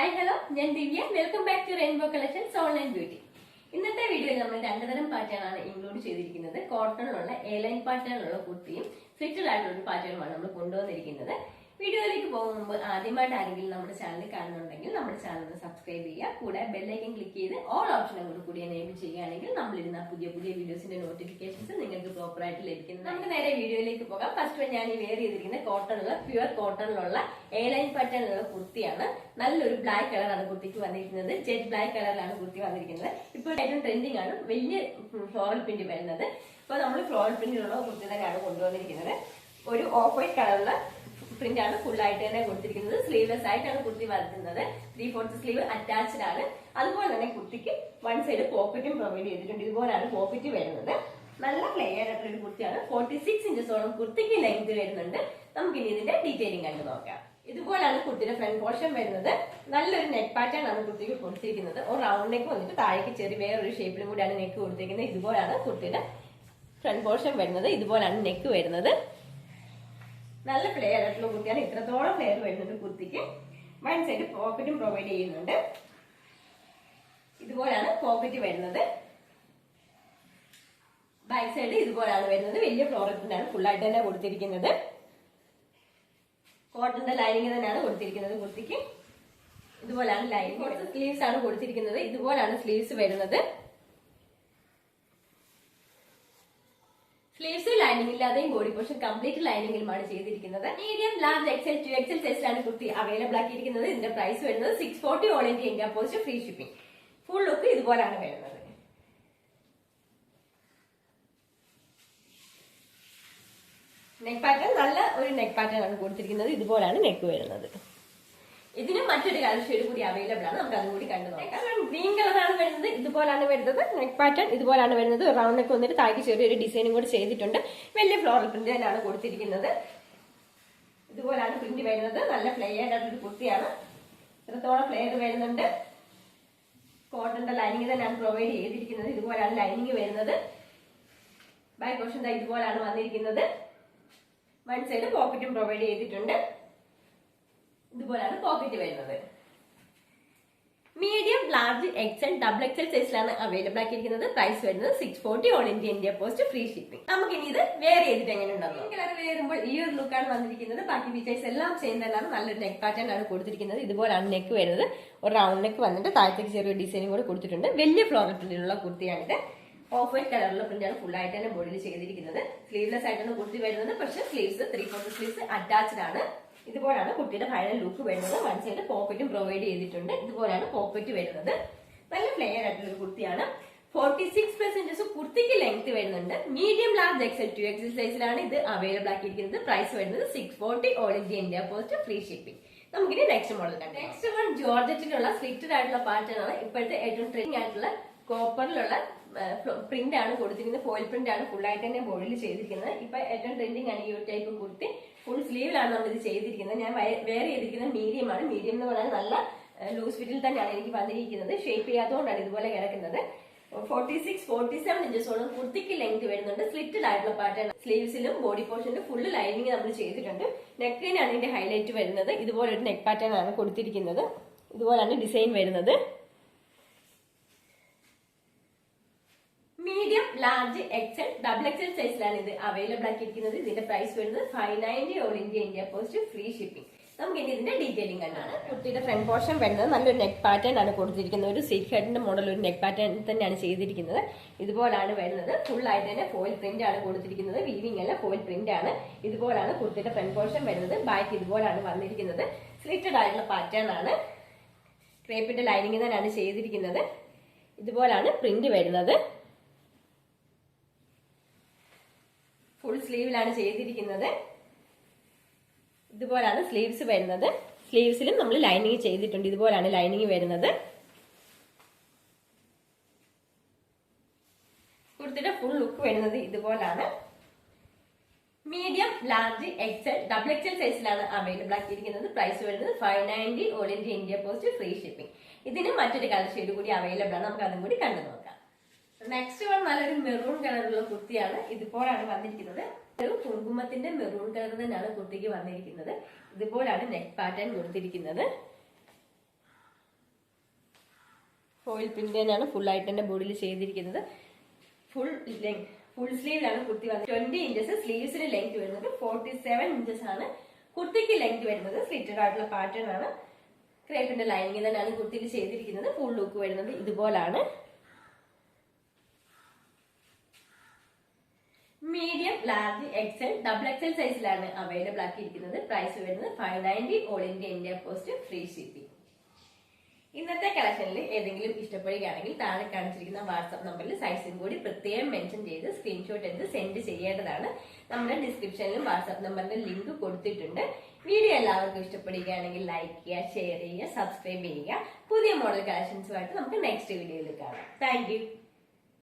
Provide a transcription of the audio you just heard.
Hi hello ഞാൻ Divya. Welcome back to Rainbow Collections Online Beauty ഇന്നത്തെ വീഡിയോയിൽ നമ്മൾ രണ്ടുതരം പാറ്റേൺ ആണ് ഇൻക്ലൂഡ് ചെയ്തിരിക്കുന്നത് കോട്ടണിലുള്ള എ ലൈൻ പാറ്റേണിലുള്ള കുർത്തിയും ഫിറ്റഡ് ആയിട്ടുള്ള ഒരു പാറ്റേണുമാണ് നമ്മൾ കൊണ്ടുവന്നിരിക്കുന്നത്. വീഡിയോയിലേക്ക് പോകും മുമ്പ് ആദ്യമായിട്ട് ആരെങ്കിലും നമ്മുടെ ചാനൽ കാണുന്നുണ്ടെങ്കിൽ നമ്മുടെ ചാനൽ സബ്സ്ക്രൈബ് ചെയ്യുക. കൂടെ ബെല്ലൈക്കൻ ക്ലിക്ക് ചെയ്ത് ഓൾ ഓപ്ഷനും കൂടി കൂടി എനേബിൾ ചെയ്യുകയാണെങ്കിൽ നമ്മളിരുന്ന പുതിയ പുതിയ വീഡിയോസിന്റെ നോട്ടിഫിക്കേഷൻസ് നിങ്ങൾക്ക് പ്രോപ്പർ ആയിട്ട് ലഭിക്കുന്നത്. നമുക്ക് നേരെ വീഡിയോയിലേക്ക് പോകാം. ഫസ്റ്റ് ഞാൻ ഈ വെയർ ചെയ്തിരിക്കുന്ന കോട്ടണിലുള്ള പ്യുവർ കോട്ടണിലുള്ള എ ലൈൻ പാറ്റേണിലുള്ള കുർത്തിയാണ്. നല്ലൊരു ബ്ലാക്ക് കളറാണ് കുർത്തിക്ക് വന്നിരിക്കുന്നത്. ജെറ്റ് ബ്ലാക്ക് കളറിലാണ് കുർത്തി വന്നിരിക്കുന്നത്. ഇപ്പോൾ ഏറ്റവും ട്രെൻഡിങ് ആണ്. വലിയ ഫ്ലോറൽ പ്രിന്റ് വരുന്നത്. ഇപ്പോൾ നമ്മൾ ഫ്ലോറൽ പ്രിന്റിലുള്ള കുർത്തി തന്നെയാണ് കൊണ്ടുവന്നിരിക്കുന്നത്. ഒരു ഓഫ് വൈറ്റ് കളറിലുള്ള പ്രിന്റ് ആണ് ഫുൾ ആയിട്ട് തന്നെ കൊടുത്തിരിക്കുന്നത്. സ്ലീവ്ലെസ് ആയിട്ടാണ് കുർത്തി വരുന്നത് ത്രീ ഫോർത്ത് സ്ലീവ് അറ്റാച്ച്ഡ് ആണ്. അതുപോലെ തന്നെ കുർത്തിക്ക് വൺ സൈഡ് പോക്കറ്റും പ്രൊവൈഡ് ചെയ്തിട്ടുണ്ട്. ഇതുപോലാണ് പോക്കറ്റ് വരുന്നത്. നല്ല പ്ലെയർ ആയിട്ടുള്ള ഒരു കുർത്തിയാണ് ഫോർട്ടി സിക്സ് ഇഞ്ചസോളം കുർത്തിക്ക് ലെങ്ത് വരുന്നുണ്ട്. നമുക്ക് ഇനി ഇതിന്റെ ഡീറ്റെയിലിംഗ് കണ്ടു നോക്കാം. ഇതുപോലാണ് കുർത്തിയുടെ ഫ്രണ്ട് പോർഷൻ വരുന്നത്. നല്ലൊരു നെക്ക് പാറ്റേൺ ആണ് കുർത്തിക്ക് കൊടുത്തിരിക്കുന്നത്. ഒരു റൗണ്ട് നെക്ക് വന്നിട്ട് താഴേക്ക് ചെറിയ വേറൊരു ഷേപ്പിലും കൂടിയാണ് നെക്ക് കൊടുത്തിരിക്കുന്നത്. ഇതുപോലാണ് കുർത്തിയുടെ ഫ്രണ്ട് പോർഷൻ വരുന്നത്. ഇതുപോലാണ് നെക്ക് വരുന്നത്. നല്ല ഫ്ലെയർ ആയിട്ടുള്ള കുർത്തിയാണ് ഇത്രത്തോളം ഫ്ലെയർ വരുന്നത് കുർത്തിക്ക് വൺ സൈഡ് പോക്കറ്റും പ്രൊവൈഡ് ചെയ്യുന്നുണ്ട്. ഇതുപോലെയാണ് പോക്കറ്റ് വരുന്നത്. ബാക്ക് സൈഡ് ഇതുപോലെയാണ് വരുന്നത്. വലിയ ഫ്ലോററ്റിനാണ് ഫുൾ ആയിട്ട് തന്നെ കൊടുത്തിരിക്കുന്നത്. കോട്ടന്റെ ലൈനിങ് തന്നെയാണ് കൊടുത്തിരിക്കുന്നത് കുർത്തിക്ക് ഇതുപോലാണ് ലൈനിങ് സ്ലീവ്സ് ആണ് കൊടുത്തിരിക്കുന്നത്. ഇതുപോലെയാണ് സ്ലീവ്സ് വരുന്നത്. സ്ലീവ്സ് ലൈനിങ് ഇല്ലാതെയും ബോഡി പോർഷൻ കംപ്ലീറ്റ് ലൈനിങ്ങിലുമാണ് ചെയ്തിരിക്കുന്നത്. Medium large XL two XL സൈസിലാണ് കുർത്തി അവൈലബിൾ ആക്കിയിരിക്കുന്നത്. ഇതിന്റെ പ്രൈസ് വരുന്നത് six forty all India India post free shipping full look ഇതുപോലാണ് വരുന്നത്. നെക്ക് പാറ്റേൺ നല്ല ഒരു നെക്ക് പാറ്റേൺ ആണ് കൊടുത്തിരിക്കുന്നത്. ഇതുപോലാണ് നെക്ക് വരുന്നത്. ഇതിന് മറ്റൊരു കളർ ഷെയ്ഡ് കൂടി അവൈലബിൾ ആണ്. നമുക്ക് അതുകൂടി കണ്ടു നോക്കാം. ഗ്രീൻ കളറാണ് വരുന്നത് ഇതുപോലാണ് വരുന്നത് നെക്ക് പാറ്റേൺ ഇതുപോലാണ് വരുന്നത്. റൗണ്ട് നെക്ക് വന്നിട്ട് താഴേക്ക് ചെറിയൊരു ഡിസൈനും കൂടി ചെയ്തിട്ടുണ്ട്. വലിയ ഫ്ലോറൽ പ്രിന്റ് തന്നെയാണ് കൊടുത്തിരിക്കുന്നത്. ഇതുപോലാണ് പ്രിന്റ് വരുന്നത്. നല്ല ഫ്ലെയർ ആയിട്ടൊരു കുർത്തിയാണ്. ഇത്രത്തോളം ഫ്ലെയർ വരുന്നുണ്ട്. കോട്ടന്റെ ലൈനിങ് തന്നെയാണ് പ്രൊവൈഡ് ചെയ്തിരിക്കുന്നത്. ഇതുപോലാണ് ലൈനിങ് വരുന്നത്. ബാക്ക് പോർഷൻ ഇതുപോലാണ് വന്നിരിക്കുന്നത്. വൺ സൈഡ് പോക്കറ്റും പ്രൊവൈഡ് ചെയ്തിട്ടുണ്ട്. ഇതുപോലാണ് പോക്കറ്റ് വരുന്നത്. Medium large XL double XL സൈസിലാണ് അവൈലബിൾ ആക്കിയിരിക്കുന്നത്. പ്രൈസ് വരുന്നത് six forty all India India post free shipping നമുക്ക് ഇനി ഇത് വേറെ ചെയ്തിട്ട് എങ്ങനെ ഉണ്ടാവും കളർ വേറുമ്പോൾ ഈ ഒരു ലുക്കാണ് വന്നിരിക്കുന്നത്. ബാക്കി ഫീച്ചേഴ്സ് എല്ലാം സെയിം തന്നെയാണ്. നല്ലൊരു നെക്ക് പാറ്റേൺ ആണ് കൊടുത്തിരിക്കുന്നത്. ഇതുപോലാണ് നെക്ക് വരുന്നത്. ഒരു റൗണ്ട് നെക്ക് വന്നിട്ട് താഴത്തേക്ക് ചെറിയ ഡിസൈനും കൂടെ കൊടുത്തിട്ടുണ്ട്. വലിയ ഫ്ലോറൽ പ്രിന്റിലുള്ള കുർത്തിയാണിത് ഓഫ് വൈറ്റ് കളറിലുള്ള പ്രിന്റാണ് ഫുൾ ആയിട്ട് തന്നെ ബോഡിയിൽ ചെയ്തിരിക്കുന്നത്. സ്ലീവ്ലെസ് ആയിട്ടാണ് കുർത്തി വരുന്നത്. പക്ഷേ sleeves three fourth sleeves attached ആണ്. ഇതുപോലാണ് കുട്ടിയുടെ ഫൈനൽ ലുക്ക് വരുന്നത്. വൺ സൈഡ് പോക്കറ്റും പ്രൊവൈഡ് ചെയ്തിട്ടുണ്ട്. ഇതുപോലാണ് പോക്കറ്റ് വരുന്നത്. നല്ല പ്ലെയർ ആയിട്ടുള്ള കുർത്തിയാണ്. ഫോർട്ടി സിക്സ് പെർസെന്റേജ് കുർത്തിക്ക് ലെങ്ത് വരുന്നുണ്ട്. Medium large XL two XL സൈസിലാണ് ഇത് അവൈലബിൾ ആക്കിയിരിക്കുന്നത്. പ്രൈസ് വരുന്നത് six forty all India India post free shipping നമുക്കിനി നെക്സ്റ്റ് മോഡൽ കണ്ടാം. നെക്സ്റ്റ് വൺ ജോർജറ്റിലുള്ള സ്ലിറ്റഡ് ആയിട്ടുള്ള പാറ്റേൺ ആണ്. ഇപ്പോഴത്തെ ഏറ്റവും ട്രെൻഡിങ് ആയിട്ടുള്ള കോപ്പറിലുള്ള പ്രിന്റ് ആണ് കൊടുത്തിരിക്കുന്നത്. ഫോയിൽ പ്രിന്റ് ആണ് ഫുൾ ആയിട്ട് തന്നെ ബോഡിയിൽ ചെയ്തിരിക്കുന്നത്. ഇപ്പൊ ഏറ്റവും ട്രെൻഡിങ് ആണ് ഈ ഒരു ടൈപ്പ് കുർത്തി. ഫുൾ സ്ലീവിലാണ് നമ്മൾ ഇത് ചെയ്തിരിക്കുന്നത്. ഞാൻ വേറെ ചെയ്തിരിക്കുന്നത് മീഡിയം ആണ്. മീഡിയം എന്ന് പറഞ്ഞാൽ നല്ല ലൂസ് ഫിറ്റിൽ തന്നെയാണ് എനിക്ക് വന്നിരിക്കുന്നത്. ഷേപ്പ് ചെയ്യാത്തതുകൊണ്ടാണ് ഇതുപോലെ കിടക്കുന്നത്. ഫോർട്ടി സിക്സ് ഫോർട്ടി സെവൻ ഇഞ്ചസോളം കുർത്തിക്ക് ലെങ്ത് വരുന്നുണ്ട്. സ്ലിറ്റഡ് ആയിട്ടുള്ള പാറ്റേൺ സ്ലീവ്സിലും ബോഡി പോർഷനിലും ഫുൾ ലൈനിങ് നമ്മൾ ചെയ്തിട്ടുണ്ട്. നെക്കിനാണ് ഇതിന്റെ ഹൈലൈറ്റ് വരുന്നത്. ഇതുപോലെ ഒരു നെക്ക് പാറ്റേൺ ആണ് കൊടുത്തിരിക്കുന്നത്. ഇതുപോലാണ് ഡിസൈൻ വരുന്നത്. Medium large XL double XL സൈസിലാണ് ഇത് അവൈലബിൾ ആക്കിയിരിക്കുന്നത്. ഇതിന്റെ പ്രൈസ് വരുന്നത് five ninety all India India post free shipping നമുക്ക് ഇനി ഇതിന്റെ ഡീറ്റെയിലിംഗ് കണ്ടാണ് കുട്ടിയുടെ ഫ്രണ്ട് പോർഷൻ വരുന്നത് നല്ലൊരു നെക്ക് പാറ്റേൺ ആണ് കൊടുത്തിരിക്കുന്നത്. ഒരു സീറ്റ് ഹെഡിന്റെ മോഡൽ ഒരു നെക്ക് പാറ്റേൺ തന്നെയാണ് ചെയ്തിരിക്കുന്നത്. ഇതുപോലാണ് വരുന്നത്. ഫുൾ ആയിട്ട് തന്നെ ഫോയിൽ പ്രിന്റ് ആണ് കൊടുത്തിരിക്കുന്നത്. വീവിംഗ് അല്ല ഫോയിൽ പ്രിന്റ് ആണ്. ഇതുപോലാണ് കുട്ടിയുടെ ഫ്രണ്ട് പോർഷൻ വരുന്നത്. ബാക്ക് ഇതുപോലാണ് വന്നിരിക്കുന്നത്. സ്ലിറ്റഡ് ആയിട്ടുള്ള പാറ്റേൺ ആണ്. ക്രേപ്പിന്റെ ലൈനിങ് തന്നെയാണ് ചെയ്തിരിക്കുന്നത്. ഇതുപോലാണ് പ്രിന്റ് വരുന്നത്. സ്ലീവിലാണ് ചെയ്തിരിക്കുന്നത്. ഇതുപോലാണ് സ്ലീവ്സ് വരുന്നത്. സ്ലീവ്സിലും നമ്മൾ ലൈനിങ് ചെയ്തിട്ടുണ്ട്. ഇതുപോലാണ് ലൈനിങ് വരുന്നത്. കുർത്തിയുടെ ഫുൾ ലുക്ക് വരുന്നത് ഇതുപോലാണ്. Medium large XL double XL സൈസിലാണ് അവൈലബിൾ ആക്കിയിരിക്കുന്നത്. പ്രൈസ് വരുന്നത് five ninety all India India post free shipping ഇതിന് മറ്റൊരു കളർ ഷെയ്ഡ് കൂടി അവൈലബിൾ ആണ്. നമുക്ക് അതും കൂടി കണ്ടു നോക്കാം നെക്സ്റ്റ് വൺ നല്ലൊരു മെറൂൺ കളറുള്ള കുർത്തിയാണ് ഇതുപോലാണ് വന്നിരിക്കുന്നത്. ഒരു കുങ്കുമത്തിന്റെ മെറൂൺ കളർ തന്നെയാണ് കുർത്തിക്ക് വന്നിരിക്കുന്നത്. ഇതുപോലാണ് നെക്ക് പാറ്റേൺ കൊടുത്തിരിക്കുന്നത്. ഫോയിൽ പ്രിന്റ് തന്നെയാണ് ഫുൾ ആയിട്ട് തന്നെ ബോഡിയിൽ ചെയ്തിരിക്കുന്നത്. ഫുൾ ലെങ് ഫുൾ സ്ലീവിലാണ് കുർത്തി വന്നത് ട്വന്റി ഇഞ്ചസ് സ്ലീവ്സിന് ലെങ്ത് വരുന്നത്. ഫോർട്ടി സെവൻ ഇഞ്ചസ് ആണ് കുർത്തിക്ക് ലെങ്ത് വരുന്നത്. സ്ലിറ്റഡ് ആയിട്ടുള്ള പാറ്റേൺ ആണ്. ക്രേപ്പിന്റെ ലൈനിങ് തന്നെയാണ് കുർത്തിയിൽ ചെയ്തിരിക്കുന്നത്. ഫുൾ ലുക്ക് വരുന്നത് ഇതുപോലാണ്. Medium large XL double XL സൈസിലാണ് അവൈലബിൾ ആക്കിയിരിക്കുന്നത്. പ്രൈസ് വരുന്നത് five ninety all India India post free shipping ഇന്നത്തെ കളക്ഷനിൽ ഏതെങ്കിലും ഇഷ്ടപ്പെടുകയാണെങ്കിൽ താഴെ കാണിച്ചിരിക്കുന്ന വാട്സ്ആപ്പ് നമ്പറിൽ സൈസും കൂടി പ്രത്യേകം മെൻഷൻ ചെയ്ത് സ്ക്രീൻഷോട്ട് എടുത്ത് സെൻഡ് ചെയ്യേണ്ടതാണ്. നമ്മുടെ ഡിസ്ക്രിപ്ഷനിലും വാട്സ്ആപ്പ് നമ്പറിന്റെ ലിങ്ക് കൊടുത്തിട്ടുണ്ട്. വീഡിയോ എല്ലാവർക്കും ഇഷ്ടപ്പെടുകയാണെങ്കിൽ ലൈക്ക് ചെയ്യുക ഷെയർ ചെയ്യുക സബ്സ്ക്രൈബ് ചെയ്യുക. പുതിയ മോഡൽ കളക്ഷൻസുമായിട്ട് നമുക്ക് നെക്സ്റ്റ് വീഡിയോയിൽ കാണാം. താങ്ക്